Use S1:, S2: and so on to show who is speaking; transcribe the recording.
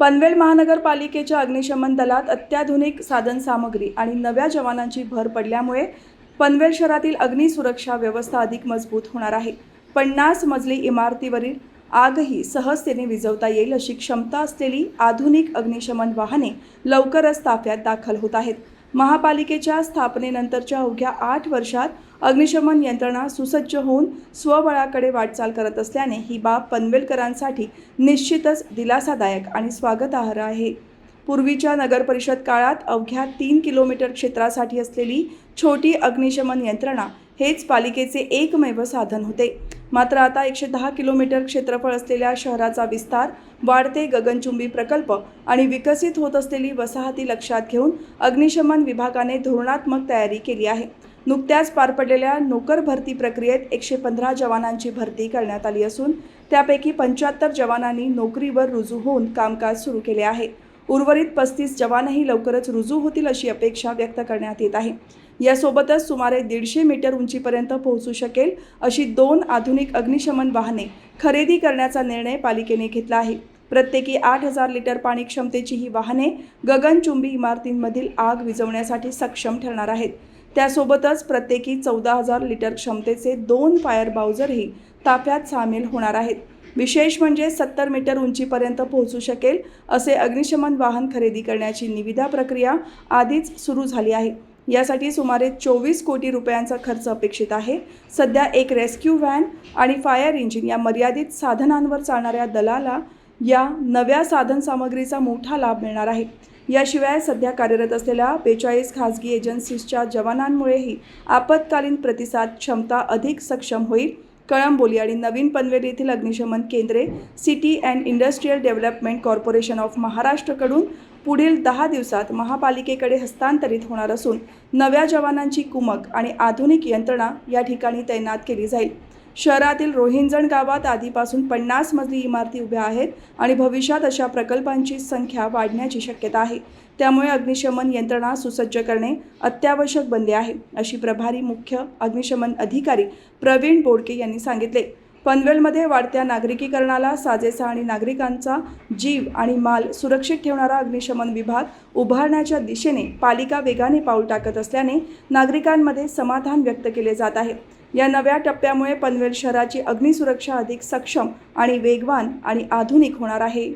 S1: पनवेल महानगरपालिकेच्या अग्निशमन दलात अत्याधुनिक साधनसामग्री आणि नव्या जवानांची भर पडल्यामुळे पनवेल शहरातील अग्निसुरक्षा व्यवस्था अधिक मजबूत होणार आहे. पन्नास मजली इमारतीवरील आगही सहजतेने विझवता येईल अशी क्षमता असलेली आधुनिक अग्निशमन वाहने लवकरच ताफ्यात दाखल होत आहेत. महापालिकेच्या स्थापनेनंतरच्या अवघ्या आठ वर्षात अग्निशमन यंत्रणा सुसज्ज होऊन स्वबळाकडे वाटचाल करत असल्याने ही बाब पनवेलकरांसाठी निश्चितच दिलासादायक आणि स्वागतार्ह आहे. पूर्वीच्या नगरपरिषद काळात अवघ्या तीन किलोमीटर क्षेत्रासाठी असलेली छोटी अग्निशमन यंत्रणा हेच पालिकेचे एकमेव साधन होते. मात्र आता एकशे दहा किलोमीटर क्षेत्रफळ असलेल्या शहराचा विस्तार वाढते गगनचुंबी प्रकल्प आणि विकसित होत असलेली वसाहती लक्षात घेऊन अग्निशमन विभागाने धोरणात्मक तयारी केली आहे. नुकत्याच पार पडलेल्या नोकर भरती प्रक्रियेत एकशे पंधरा जवानांची भरती करण्यात आली असून त्यापैकी पंच्याहत्तर जवानांनी नोकरीवर रुजू होऊन कामकाज सुरू केले आहे. उर्वरित पस्तीस जवानही लवकरच रुजू होतील अशी अपेक्षा व्यक्त करण्यात येत आहे. यासोबतच सुमारे दीडशे मीटर उंचीपर्यंत पोहोचू शकेल अशी दोन आधुनिक अग्निशमन वाहने खरेदी करण्याचा निर्णय पालिकेने घेतला आहे. प्रत्येकी आठ हजार लिटर पाणी क्षमतेची ही वाहने गगनचुंबी इमारतींमधील आग विझवण्यासाठी सक्षम ठरणार आहेत. त्यासोबतच प्रत्येकी चौदा हजार लिटर क्षमतेचे दोन फायर बाउजरही ताफ्यात सामील होणार आहेत. विशेष म्हणजे सत्तर मीटर उंचीपर्यंत पोहोचू शकेल असे अग्निशमन वाहन खरेदी करण्याची निविदा प्रक्रिया आधीच सुरू झाली आहे. यासाठी सुमारे चोवीस कोटी रुपयांचा खर्च अपेक्षित आहे. सध्या एक रेस्क्यू व्हॅन आणि फायर इंजिन या मर्यादित साधनांवर चालणाऱ्या दलाला या नव्या साधनसामग्रीचा मोठा लाभ मिळणार आहे. याशिवाय सध्या कार्यरत असलेल्या बेचाळीस खाजगी एजन्सीजच्या जवानांमुळेही आपत्कालीन प्रतिसाद क्षमता अधिक सक्षम होईल. कळंबोली आणि नवीन पनवेल येथील अग्निशमन केंद्रे city and industrial development corporation of महाराष्ट्रकडून पुढील दहा दिवसात महापालिकेकडे हस्तांतरित होणार असून नव्या जवानांची कुमक आणि आधुनिक यंत्रणा या ठिकाणी तैनात केली जाईल. शहरातील रोहिंजण गावात आधीपासून पन्नास मजली इमारती उभ्या आहेत आणि भविष्यात अशा प्रकल्पांची संख्या वाढण्याची शक्यता आहे. त्यामुळे अग्निशमन यंत्रणा सुसज्ज करणे अत्यावश्यक बनले आहे अशी प्रभारी मुख्य अग्निशमन अधिकारी प्रवीण बोडके यांनी सांगितले. पनवेलमध्ये वाढत्या नागरिकीकरणाला साजेसा आणि नागरिकांचा जीव आणि माल सुरक्षित ठेवणारा अग्निशमन विभाग उभारण्याच्या दिशेने पालिका वेगाने पाऊल टाकत असल्याने नागरिकांमध्ये समाधान व्यक्त केले जात आहे. या नव्या टप्प्यामुळे पनवेल शहराची अग्निसुरक्षा अधिक सक्षम आणि वेगवान आणि आधुनिक होणार आहे.